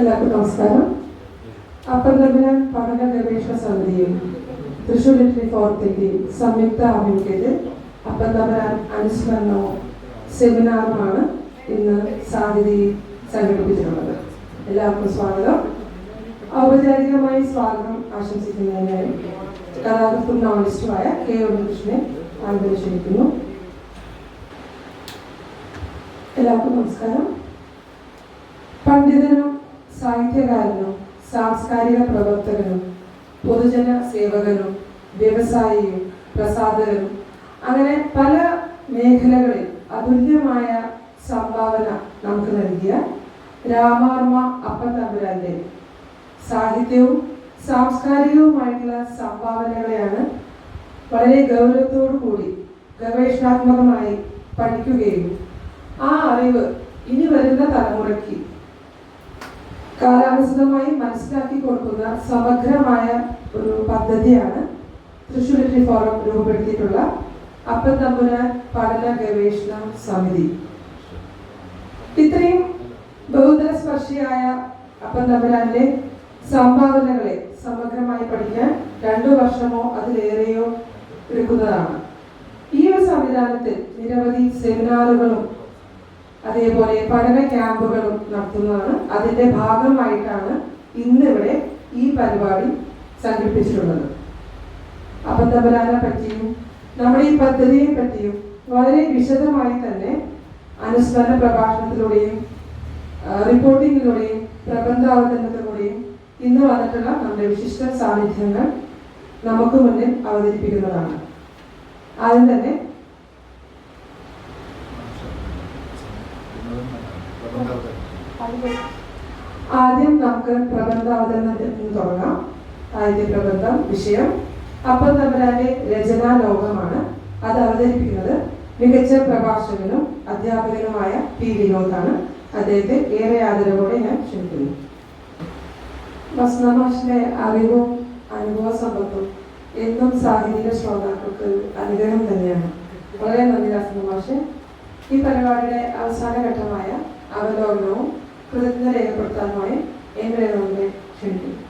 എല്ലാവർക്കും നമസ്കാരം. അപ്പന്തമിന് പഠന ഗവേഷണ സമിതിയും തൃശ്ശൂർ ലിറ്ററി ഫോർത്തിന്റെയും സംയുക്ത ആഭിമുഖ്യത്തിൽ അപ്പന്തമരാൻ അനുസ്മരണവും സെമിനാറുമാണ് ഇന്ന് സാധ്യതയിൽ സംഘടിപ്പിച്ചിട്ടുള്ളത്. എല്ലാവർക്കും സ്വാഗതം. ഔപചാരികമായി സ്വാഗതം ആശംസിക്കുന്നതിനായി കഥാകൃത്തും നോവലിസ്റ്റുമായ കെ ഉണ്ണികൃഷ്ണനെ ക്ഷണിക്കുന്നു എല്ലാവർക്കും നമസ്കാരം. പണ്ഡിതനും സാഹിത്യകാരനും സാംസ്കാരിക പ്രവർത്തകനും പൊതുജന സേവകനും വ്യവസായിയും പ്രസാധകനും അങ്ങനെ പല മേഖലകളിൽ അതുല്യമായ സംഭാവന നമുക്ക് നൽകിയ രാമാർമ്മ അപ്പൻ തമ്പുരാന്റെ സാഹിത്യവും സാംസ്കാരികവുമായിട്ടുള്ള സംഭാവനകളെയാണ് വളരെ ഗൗരവത്തോടു കൂടി ഗവേഷണാത്മകമായി പഠിക്കുകയും ആ അറിവ് ഇനി വരുന്ന തലമുറയ്ക്ക് കാലാനുസൃതമായി മനസ്സിലാക്കി കൊടുക്കുന്ന സമഗ്രമായ ഒരു പദ്ധതിയാണ് തൃശ്ശൂർ ലിറ്ററി ഫോറം രൂപപ്പെടുത്തിയിട്ടുള്ള അപ്പൻ തമ്പുരാൻ പഠന ഗവേഷണ സമിതി. ഇത്രയും ബഹുതരസ്പർശിയായ അപ്പൻ തമ്പുരാന്റെ സംഭാവനകളെ സമഗ്രമായി പഠിക്കാൻ രണ്ടു വർഷമോ അതിലേറെയോ എടുക്കുന്നതാണ്. ഈ ഒരു സംവിധാനത്തിൽ നിരവധി സെമിനാറുകളും അതേപോലെ പഠന ക്യാമ്പുകളും നടത്തുന്നതാണ്. അതിന്റെ ഭാഗമായിട്ടാണ് ഇന്നിവിടെ ഈ പരിപാടി സംഘടിപ്പിച്ചിട്ടുള്ളത്. അബദ്ധപരാനെ പറ്റിയും? നമ്മുടെ ഈ പദ്ധതിയെ പറ്റിയും വളരെ വിശദമായി തന്നെ അനുസ്മരണ പ്രഭാഷണത്തിലൂടെയും റിപ്പോർട്ടിങ്ങിലൂടെയും പ്രബന്ധാവതരണത്തിലൂടെയും ഇന്ന് വന്നിട്ടുള്ള നമ്മുടെ വിശിഷ്ട സാന്നിധ്യങ്ങൾ നമുക്ക് മുന്നിൽ അവതരിപ്പിക്കുന്നതാണ്. ആദ്യം തന്നെ ആദ്യം നമുക്ക് പ്രബന്ധാവതരണത്തിൽ നിന്ന് തുടങ്ങാം. ആദ്യത്തെ പ്രബന്ധം വിഷയം. അപ്പം തമ്പുരാന്റെ രചനാ ലോകമാണ്. അത് അവതരിപ്പിക്കുന്നത് മികച്ച പ്രഭാഷകനും അധ്യാപകനുമായ പി. വിനോദാണ്. അദ്ദേഹത്തെ ഏറെ ആദരവോടെ ഞാൻ ക്ഷണിക്കുന്നു. വസന്തമാഷിന്റെ അറിവും അനുഭവ സമ്പത്തും എന്നും സാഹിത്യ ശ്രോതാക്കൾക്ക് അനുഗ്രഹം തന്നെയാണ്. വളരെ നന്ദി വസന്തമാഷ് ഈ പരിപാടിയുടെ അവസാന ഘട്ടമായ അവലോകനവും കൃതജ്ഞത രേഖപ്പെടുത്താനുമായി നമ്മളെ ക്ഷണിക്കുന്നു.